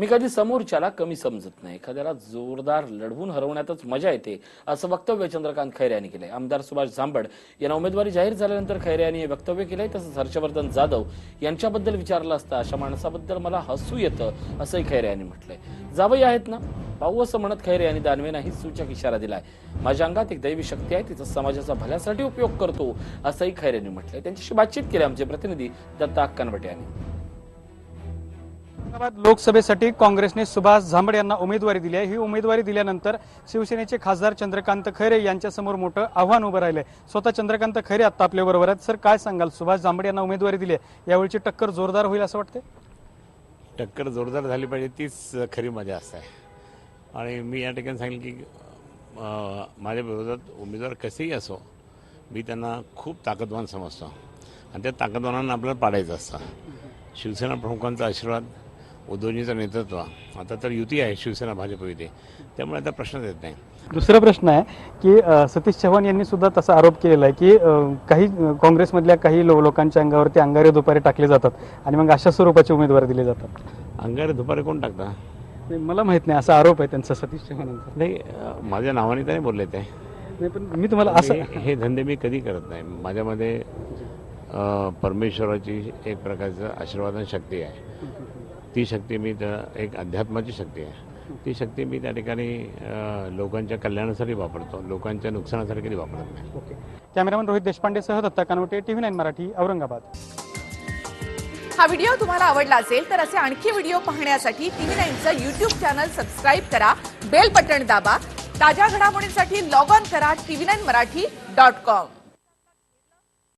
मी कधी समोरच्याला कमी समजत नाही. एखाद्याला जोरदार लढवून हरवण्यातच मजा येते असं वक्तव्य चंद्रकांत खैरे यांनी केलंय. आमदार सुभाष झांबड यांना उमेदवारी जाहीर झाल्यानंतर खैरे यांनी हे वक्तव्य केलंय तसंच हर्षवर्धन जाधव यांच्याबद्दल विचारलं असता. अशा माणसाबद्दल मला हसू येतं असंही खैरे यांनी म्हटलंय. जावई आहेत ना? भाऊ असं म्हणत खैरे यांनी दानवेनाही सूचक इशारा दिलाय. माझ्या अंगात एक दैवी शक्ती आहे तिचा समाजाचा भल्यासाठी उपयोग करतो असंही खैरे यांनी म्हटलंय. त्यांच्याशी बातचीत केली आमचे प्रतिनिधी दत्ता अक्कनवटे यांनी. औरंगाबाद लोकसभेसाठी काँग्रेसने सुभाष झांबड यांना उमेदवारी दिली आहे. ही उमेदवारी दिल्यानंतर शिवसेनेचे खासदार चंद्रकांत खैरे यांच्यासमोर मोठं आव्हान उभं राहिलंय. स्वतः चंद्रकांत खैरे आता आपल्याबरोबर आहेत. सर काय सांगाल? सुभाष झांबड यांना उमेदवारी दिली आहे. यावेळची टक्कर जोरदार होईल असं वाटते टक्कर जोरदार झाली पाहिजे. तीच खरी मजा आहे. आणि मी या ठिकाणी सांगेल की माझ्या विरोधात उमेदवार कसेही असो मी त्यांना खूप ताकदवान समजतो. आणि त्या ताकदवानांना आपल्याला पाडायचं असतं. शिवसेना प्रमुखांचा आशीर्वाद उद्धवजींचं नेतृत्व. आता तर युती आहे शिवसेना भाजप युती. त्यामुळे आता प्रश्नच येत नाही. दुसरा प्रश्न आहे की सतीश चव्हाण यांनी सुद्धा तसा आरोप केलेला आहे की काही काँग्रेसमधल्या काही लो- लोकांच्या अंगावरती अंगारे दुपारी टाकले जातात आणि मग अशा स्वरूपाचे उमेदवार दिले जातात. अंगारे दुपारी कोण टाकता? मला माहीत नाही असा आरोप आहे त्यांचा सतीश चव्हाण यांचा नाही माझ्या नावाने त्याने बोलले ते. नाही पण मी तुम्हाला असं हे धंदे मी कधी करत नाही. माझ्यामध्ये परमेश्वराची एक प्रकारचं आशीर्वाद आणि शक्ती आहे. ती शक्ती मी त्या- एक अध्यात्माची शक्ती आहे. ती शक्ती मी त्या ठिकाणी लोकांच्या कल्याणासाठी वापरतो. लोकांच्या नुकसानासाठी कधी वापरत नाही. ओके. कॅमेरामन रोहित देशपांडेसह दत्ता कानवटे टीव्ही नाईन मराठी औरंगाबाद. हा व्हिडिओ तुम्हाला आवडला असेल तर असे आणखी व्हिडिओ पाहण्यासाठी टीव्ही नाईनचं युट्यूब चॅनल सबस्क्राईब करा बेल बटण दाबा ताज्या घडामोडींसाठी लॉग ऑन करा TV nine Marathi dot com.